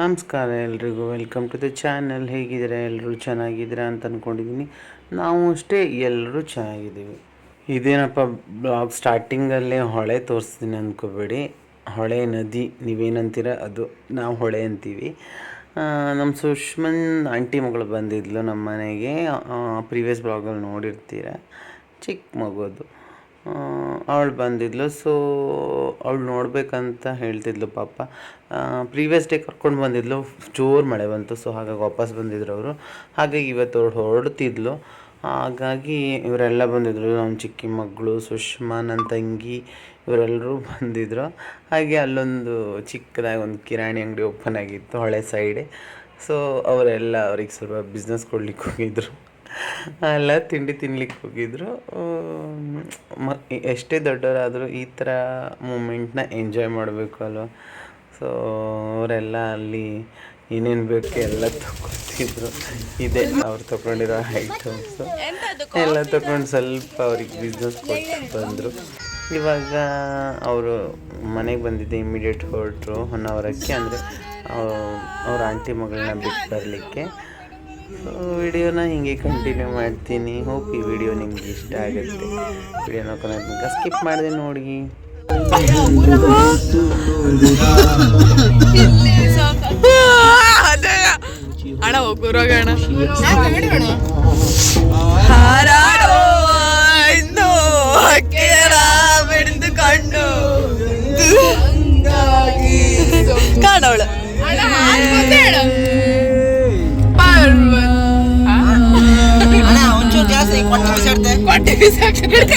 ನಮಸ್ಕಾರ ಎಲ್ರಿಗೂ. Welcome to the channel ಹೇಗಿದ್ದೀರಾ? ಎಲ್ಲರೂ ಚೆನ್ನಾಗಿದ್ದೀರಾ ಅಂತ ಅಂದ್ಕೊಂಡಿದ್ದೀನಿ ನಾವು ಅಷ್ಟೇ ಎಲ್ಲರೂ ಚೆನ್ನಾಗಿದ್ದೀವಿ. ಇದೇನಪ್ಪ ಬ್ಲಾಗ್ ಸ್ಟಾರ್ಟಿಂಗಲ್ಲೇ ಹೊಳೆ ತೋರಿಸ್ತೀನಿ ಅಂದ್ಕೋಬೇಡಿ ಹೊಳೆ ನದಿ, ನೀವೇನಂತೀರ? ಅದು ನಾವು ಹೊಳೆ ಅಂತೀವಿ. ನಮ್ಮ ಸುಷ್ಮನ್ ಆಂಟಿ ಮಗಳು ಬಂದಿದ್ಲು ನಮ್ಮ ಮನೆಗೆ ಪ್ರೀವಿಯಸ್ ಬ್ಲಾಗಲ್ಲಿ ನೋಡಿರ್ತೀರ? ಚಿಕ್ಕ ಮಗುದು ಅವಳು ಬಂದಿದ್ಲು. ಸೊ ಅವಳು ನೋಡಬೇಕಂತ ಹೇಳ್ತಿದ್ಲು ಪಾಪ. ಪ್ರೀವಿಯಸ್ ಡೇ ಕರ್ಕೊಂಡು ಬಂದಿದ್ಲು. ಜೋರು ಮಳೆ ಬಂತು ಸೊ ಹಾಗಾಗಿ ವಾಪಸ್ ಬಂದಿದ್ರು ಅವರು. ಹಾಗಾಗಿ ಇವತ್ತು ಅವಳು ಹೊರಡ್ತಿದ್ಲು. ಹಾಗಾಗಿ ಇವರೆಲ್ಲ ಬಂದಿದ್ರು. ನಮ್ಮ ಚಿಕ್ಕಿ ಮಗಳು, ಸುಷ್ಮಾ ನನ್ನ ತಂಗಿ ಇವರೆಲ್ಲರೂ ಬಂದಿದ್ರು. ಹಾಗೆ ಅಲ್ಲೊಂದು ಚಿಕ್ಕದಾಗಿ ಒಂದು ಕಿರಾಣಿ ಅಂಗಡಿ ಓಪನ್ ಆಗಿತ್ತು, ಹಳೆ ಸೈಡೆ ಸೊ ಅವರೆಲ್ಲ ಅವ್ರಿಗೆ ಸ್ವಲ್ಪ ಬಿಸ್ನೆಸ್ ಕೊಡ್ಲಿಕ್ಕೆ ಹೋಗಿದ್ರು. ಎಲ್ಲ ತಿಂಡಿ ತಿನ್ಲಿಕ್ಕೆ ಹೋಗಿದ್ರು. ಮ, ಎಷ್ಟೇ ದೊಡ್ಡವರಾದರೂ ಈ ಥರ ಮೂಮೆಂಟ್ನ ಎಂಜಾಯ್ ಮಾಡಬೇಕು ಅಲ್ವಾ? ಸೊ ಅವರೆಲ್ಲ ಅಲ್ಲಿ ಏನೇನು ಬೇಕು ಎಲ್ಲ ತಗೊತಿದ್ರು ಇದೆ, ಅವ್ರು ತಗೊಂಡಿರೋ ಐಟಮ್ಸು. ಎಲ್ಲ ತಗೊಂಡು ಸ್ವಲ್ಪ ಅವ್ರಿಗೆ ಬಿಸ್ನೆಸ್ ಕೊಟ್ಟು ಬಂದರು. ಇವಾಗ ಅವರು ಮನೆಗೆ ಬಂದಿದ್ದೆ ಇಮಿಡಿಯೇಟ್ ಹೊರಟರು, ಹೊನ್ನಾವರಕ್ಕೆ. ಅಂದರೆ ಅವ್ರ ಆಂಟಿ ಮಗಳನ್ನ ಬಿಟ್ಟು ಬರಲಿಕ್ಕೆ. ವಿಡಿಯೋನ ಹಿಂಗೆ ಕಂಟಿನ್ಯೂ ಮಾಡ್ತೀನಿ. ಹೋಪ್ ಈ ವಿಡಿಯೋ ನಿಮ್ಗೆ ಇಷ್ಟ ಆಗುತ್ತೆ. ವಿಡಿಯೋನ ಕೊನೆಗೆ ಸ್ಕಿಪ್ ಮಾಡಿದೆ ನೋಡಿ. ಅಣ್ಣ ಹೋಗೋರಾಗ ಅಣ್ಣ.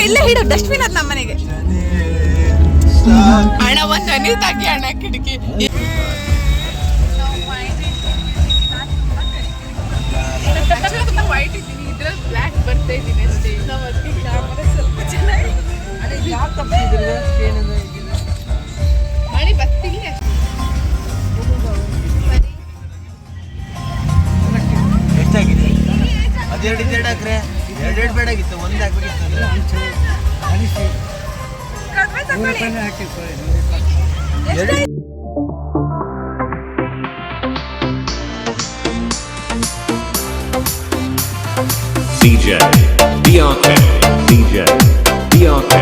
ಇಲ್ಲೇ ಹಿಡು ಡಸ್ಟ್ಬಿನ್ ಅದ್ ನಮ್ಮ ಮನೆಗೆ ಅಣ್ಣ ಒಂದ್ ಹನಿ ತಾಕಿ ಅಣ್ಣ ಕಿಟಕಿ. ವೈಟ್ ಇದ್ದೀನಿ. ಇದ್ರಲ್ಲಿ ಬ್ಲ್ಯಾಕ್ ಬರ್ತಾ ಇದ್ದೀನಿ ಅಷ್ಟೇ. ನಾವು ಅದಕ್ಕೆ ಕ್ಯಾಮರಾ ಸ್ವಲ್ಪ ಚೆನ್ನಾಗಿ. ಮಳೆ ಬರ್ತಿಲ್ಲ. ಎಷ್ಟಾಗಿದೆ ಅದೆರಡು ಎರಡು ಹಾಕ್ರೆ? ಎರಡೆರಡು ಬೇಡಾಗಿತ್ತು ಒಂದು ಹಾಕ್ಬೇಕಿತ್ತು ಅಂದ್ರೆ ಎರಡು DJ, BRK, DJ, BRK,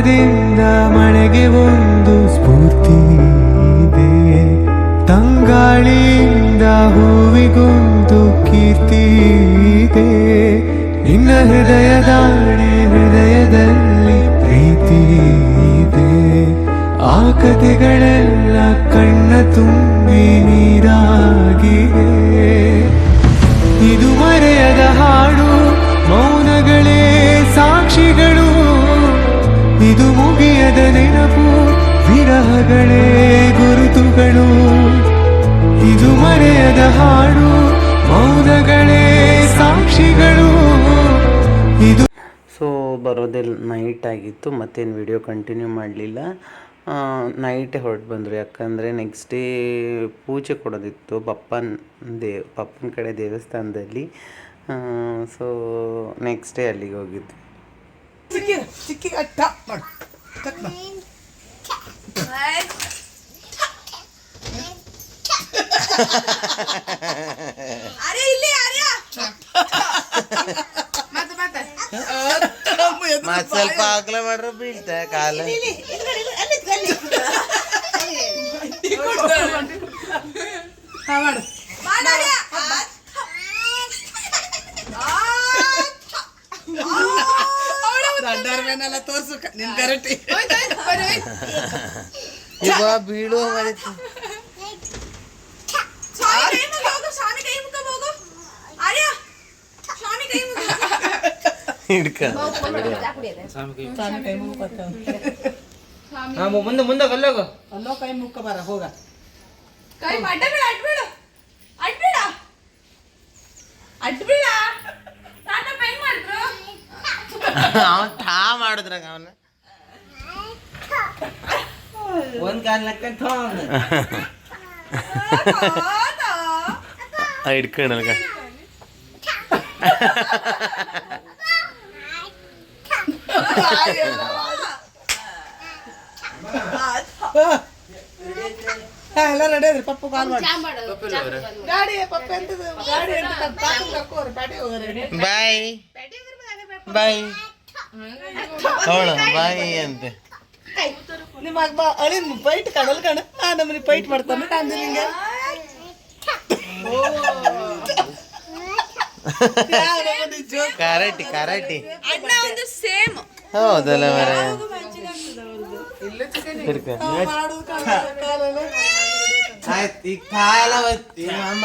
ಮೋಡದಿಂದ ಮಳೆಗೆ ಒಂದು ಸ್ಫೂರ್ತಿ ಇದೆ. ತಂಗಾಳಿಯಿಂದ ಹೂವಿಗೊಂದು ಕೀರ್ತಿ ಇದೆ. ನಿನ್ನ ಹೃದಯದಾಣೆ ಹೃದಯದಲ್ಲಿ ಪ್ರೀತಿ ಇದೆ. ಆ ಕಥೆಗಳೆಲ್ಲ ಕಣ್ಣ ತುಂಬಿ ನೀರಾಗಿದೆ. ಇದು ಮುಗಿಯದ ನೆನಪು, ವಿರಹಗಳೇ ಗುರುತುಗಳು. ಇದು ಮರೆಯದ ಹಾಡು, ಮೌನಗಳೇ ಸಾಕ್ಷಿಗಳು. ಇದು ಸೊ ಬರೋದೆಲ್ಲ ನೈಟ್ ಆಗಿತ್ತು, ಮತ್ತೇನು ವಿಡಿಯೋ ಕಂಟಿನ್ಯೂ ಮಾಡಲಿಲ್ಲ. ನೈಟೇ ಹೊರಟು ಬಂದರು, ಯಾಕಂದರೆ ನೆಕ್ಸ್ಟ್ ಡೇ ಪೂಜೆ ಕೊಡೋದಿತ್ತು ಪಪ್ಪನ ದೇ, ಪಪ್ಪನ ಕಡೆ ದೇವಸ್ಥಾನದಲ್ಲಿ. ಸೊ ನೆಕ್ಸ್ಟ್ ಡೇ ಅಲ್ಲಿಗೆ ಹೋಗಿದ್ವಿ. ಅರೆ ಇಲ್ಲಿ ಅರೆ ಮತ್ತೆ ಮತ್ತೆ ಮತ್ ಸ್ವಲ್ಪ ಅಗಲ ಮಾಡ್ರ ಬೀಳ್ತ ಕಾಲ ಧರ್ಮನಲ್ಲ ತೋರ್ಸು ಕ- ನಿನ್ ಗರಟಿ ಇವ ಬೀಳು ಮರಿತು ಹಿಡ್ಕ ಕೈ ಮುಖ ಹಾ ಮು- ಮುಂದೆ ಮುಂದೆ ಕಲ್ಲೋಗು ಅಲ್ಲೋ ಕೈ ಮುಖ ಬರ ಹೋಗ ಕೈ ಅಡ್ಡ ಬೇಡ ಅಡ್ಬೇಡ ಅಡ್ಬೇಡ ಅಡ್ಬೇಡ ತಾತ ಪೈ ಮಾಡಿದ್ರು ಅವನ್ ಠಾ ಮಾಡಿದ್ರಾಗ ಅವನ ಒಂದ್ ಕಾಲ್ ಲೆಕ್ಕ ಥೋ ಅವ್ನು. ಹಿಡ್ಕೊಂಡಲ್ಗ ಹಾ, ಎಲ್ಲ ರೆಡಿ ಅದ್ರಿ ಪಪ್ಪು ಕಾಲ್ ಮಾಡಿ ಗಾಡಿ ಪಪ್ಪ ಎಂತದು ಗಾಡಿ ಎಂತ ತಾತನ್ ಕರ್ಕೋರಿ ಪ್ಯಾಟಿ ಹೋಗ್ರಿ ಬಾಯ್ ಬಾಯ್. ಅವಳು ಬಾಯ್ ಅಂತೆ. ನಿಮ್ಮ ಬಾ ಅಳಿನ್ ಪೈಟ್ ಕಡಲ್ ಕಣ. ನಾ ನಮ್ಮನಿ ಪೈಟ್ ಮಾಡ್ತಾನೆ ನಾನು ನಿಂಗೆ ಕರಾಟಿ ಕರಾಟಿ. ಅಣ್ಣ ಒಂದು ಸೇಮ್. ಹೌದಲ್ಲ ಮರ ಹಿಡ್ಕ. ಮಾಡೋದು ಕಾಲೆಲ್ಲ ಆಯ್ತು ಈಗ ಕಾಲ ಮಾಮ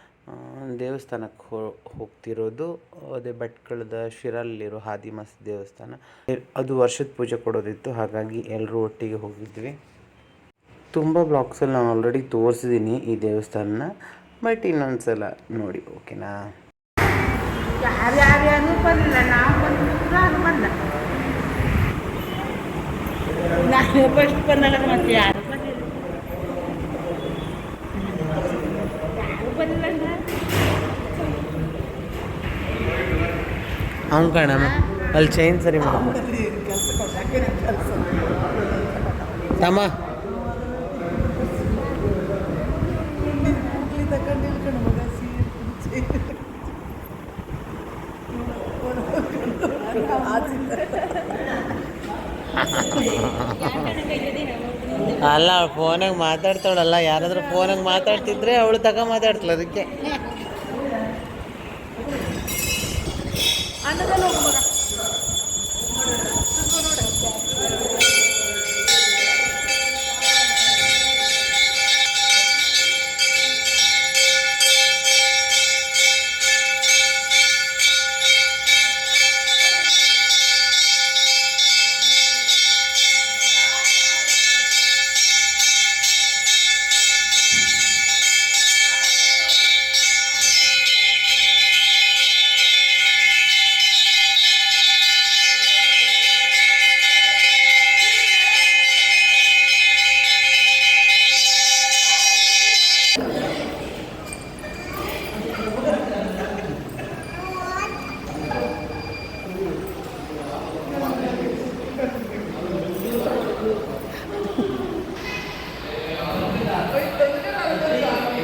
ದೇವಸ್ಥಾನಕ್ಕೆ ಹೋಗ್ತಿರೋದು, ಅದೇ ಭಟ್ಕಳದ ಶಿರಲ್ಲಿರೋ ಹಾದಿಮಸ್ ದೇವಸ್ಥಾನ. ಅದು ವರ್ಷದ ಪೂಜೆ ಕೊಡೋದಿತ್ತು, ಹಾಗಾಗಿ ಎಲ್ಲರೂ ಒಟ್ಟಿಗೆ ಹೋಗಿದ್ವಿ. ತುಂಬ ಬ್ಲಾಕ್ಸಲ್ಲಿ ನಾನು ಆಲ್ರೆಡಿ ತೋರಿಸಿದ್ದೀನಿ ಈ ದೇವಸ್ಥಾನನ, ಬಟ್ ಇನ್ನೊಂದು ಸಲ ನೋಡಿ, ಓಕೆನಾ? ನಾನು ಅವ್ನು ಕಣಮ್ಮ ಅಲ್ಲಿ ಚೈನ್ ಸರಿ ಮಾಡಮ್ಮ ತಮ್ಮ. ಅಲ್ಲ, ಅವಳು ಫೋನಾಗ ಮಾತಾಡ್ತಾಳಲ್ಲ, ಯಾರಾದ್ರೂ ಫೋನಾಗ ಮಾತಾಡ್ತಿದ್ರೆ ಅವಳು ತಗ ಮಾತಾಡ್ತಾಳೆ ಅದಕ್ಕೆ. Mándatelo como que...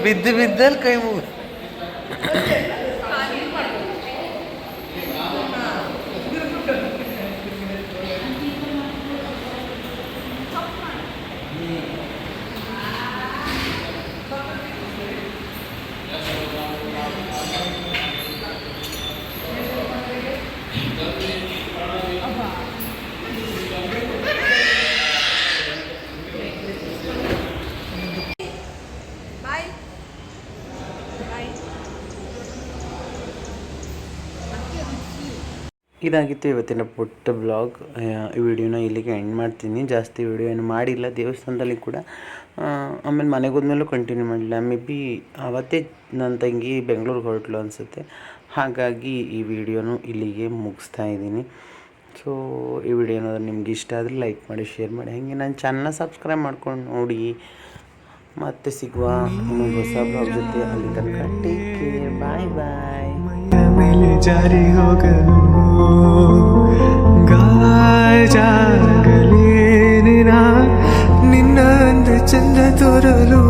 બિદ્ધ બિદ્ધલ કહ્યું. ಇದಾಗಿತ್ತು ಇವತ್ತಿನ ಪುಟ್ಟ ಬ್ಲಾಗ್ ಈ ವಿಡಿಯೋನ ಇಲ್ಲಿಗೆ ಎಂಡ್ ಮಾಡ್ತೀನಿ. ಜಾಸ್ತಿ ವಿಡಿಯೋ ಏನು ಮಾಡಿಲ್ಲ. ದೇವಸ್ಥಾನದಲ್ಲಿ ಕೂಡ ಆಮೇಲೆ ಮನೆಗೆ ಹೋದ್ಮೇಲೂ ಕಂಟಿನ್ಯೂ ಮಾಡಿಲ್ಲ ಮೇ ಬಿ ಅವತ್ತೇ ನನ್ನ ತಂಗಿ ಬೆಂಗಳೂರಿಗೆ ಹೊರಟ್ಲು ಅನಿಸುತ್ತೆ. ಹಾಗಾಗಿ ಈ ವಿಡಿಯೋನು ಇಲ್ಲಿಗೆ ಮುಗಿಸ್ತಾ ಇದ್ದೀನಿ. ಸೊ ಈ ವಿಡಿಯೋ ಏನಾದರೂ ನಿಮ್ಗೆ ಇಷ್ಟ ಆದರೆ ಲೈಕ್ ಮಾಡಿ ಶೇರ್ ಮಾಡಿ. ಹಾಗೆ ನನ್ನ ಚಾನಲ್ನ ಸಬ್ಸ್ಕ್ರೈಬ್ ಮಾಡ್ಕೊಂಡು ನೋಡಿ. ಮತ್ತೆ ಸಿಗುವ ಹೊಸ ಬ್ಲಾಗ್ ಜೊತೆ ಅಲ್ಲಿ ತನಕ. ಟೇಕ್ ಕೇರ್ ಬಾಯ್ ಬಾಯ್ ಮೇಲೆ ಜಾರಿ ಹೋಗಲು ಗಾಜಾಗಲೇನಿನ ನಿನ್ನ ಅಂದ ಚಂದ ತೋರಲು